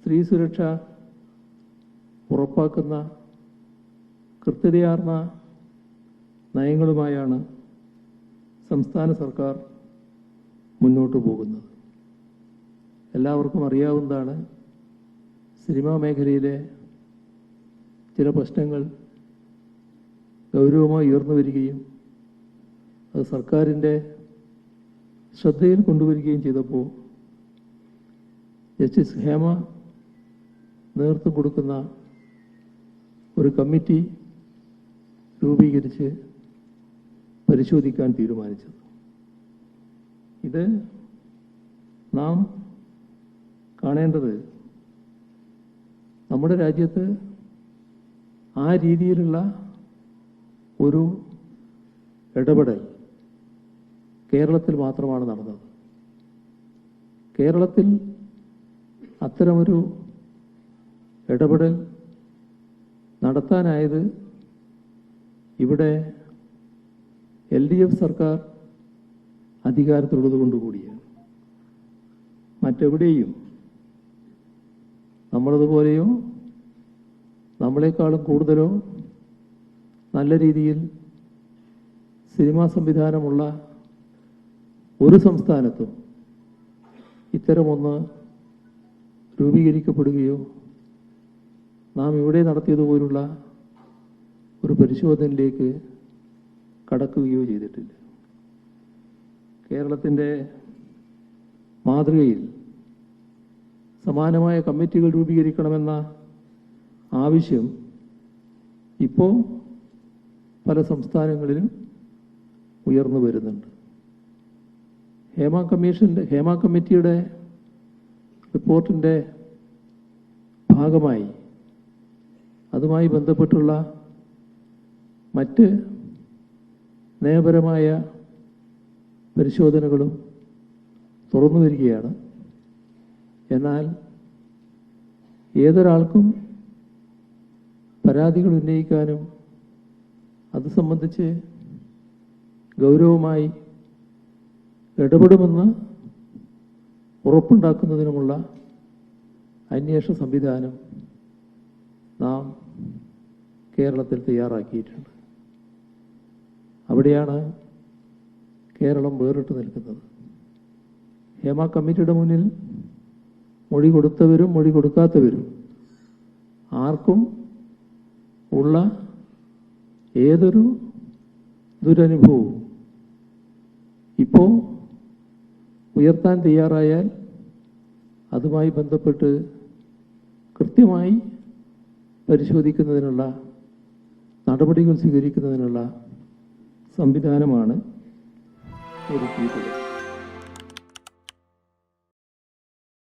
സ്ത്രീ സുരക്ഷ ഉറപ്പാക്കുന്ന കൃത്യതയാർന്ന നയങ്ങളുമായാണ് സംസ്ഥാന സർക്കാർ മുന്നോട്ട് പോകുന്നത്. എല്ലാവർക്കും അറിയാവുന്നതാണ് സിനിമാ മേഖലയിലെ ചില പ്രശ്നങ്ങൾ ഗൗരവമായി ഉയർന്നു വരികയും അത് സർക്കാരിന്റെ ശ്രദ്ധയിൽ കൊണ്ടുവരികയും ചെയ്തപ്പോൾ ജസ്റ്റിസ് ഹേമ നേതൃത്വം കൊടുക്കുന്ന ഒരു കമ്മിറ്റി രൂപീകരിച്ച് പരിശോധിക്കാൻ തീരുമാനിച്ചത്. ഇത് നാം കാണേണ്ടത് നമ്മുടെ രാജ്യത്ത് ആ രീതിയിലുള്ള ഒരു ഇടപെടൽ കേരളത്തിൽ മാത്രമാണ് നടന്നത്. കേരളത്തിൽ അത്തരമൊരു ഇടപെടൽ നടത്താനായത് ഇവിടെ എൽ ഡി എഫ് സർക്കാർ അധികാരത്തിലുള്ളത് കൊണ്ടുകൂടിയാണ്. മറ്റെവിടെയും നമ്മളതുപോലെയോ നമ്മളെക്കാളും കൂടുതലോ നല്ല രീതിയിൽ സിനിമാ സംവിധാനമുള്ള ഒരു സംസ്ഥാനത്തും ഇത്തരമൊന്ന് രൂപീകരിക്കപ്പെടുകയോ നാം ഇവിടെ നടത്തിയതുപോലുള്ള ഒരു പരിശോധനയിലേക്ക് കടക്കുകയോ ചെയ്തിട്ടില്ല. കേരളത്തിന്റെ മാതൃകയിൽ സമാനമായ കമ്മിറ്റികൾ രൂപീകരിക്കണമെന്ന ആവശ്യം ഇപ്പോൾ പല സംസ്ഥാനങ്ങളിലും ഉയർന്നു വരുന്നുണ്ട്. ഹേമ കമ്മീഷന്റെ ഹേമ കമ്മിറ്റിയുടെ റിപ്പോർട്ടിന്റെ ഭാഗമായി അതുമായി ബന്ധപ്പെട്ടുള്ള മറ്റ് നയപരമായ പരിശോധനകളും തുറന്നു വരികയാണ്. എന്നാൽ ഏതൊരാൾക്കും പരാതികൾ ഉന്നയിക്കാനും അത് സംബന്ധിച്ച് ഗൗരവമായി ഇടപെടുമെന്ന് ഉറപ്പുണ്ടാക്കുന്നതിനുമുള്ള അന്വേഷണ സംവിധാനം കേരളത്തിൽ തയ്യാറാക്കിയിട്ടുണ്ട്. അവിടെയാണ് കേരളം വേറിട്ട് നിൽക്കുന്നത്. ഹേമ കമ്മിറ്റിയുടെ മുന്നിൽ മൊഴി കൊടുത്തവരും മൊഴി കൊടുക്കാത്തവരും ആർക്കും ഉള്ള ഏതൊരു ദുരനുഭവവും ഇപ്പോൾ ഉയർത്താൻ തയ്യാറായാൽ അതുമായി ബന്ധപ്പെട്ട് കൃത്യമായി പരിശോധിക്കുന്നതിനുള്ള നടപടികൾ സ്വീകരിക്കുന്നതിനുള്ള സംവിധാനമാണ് ഒരുക്കിയിട്ടുള്ളത്.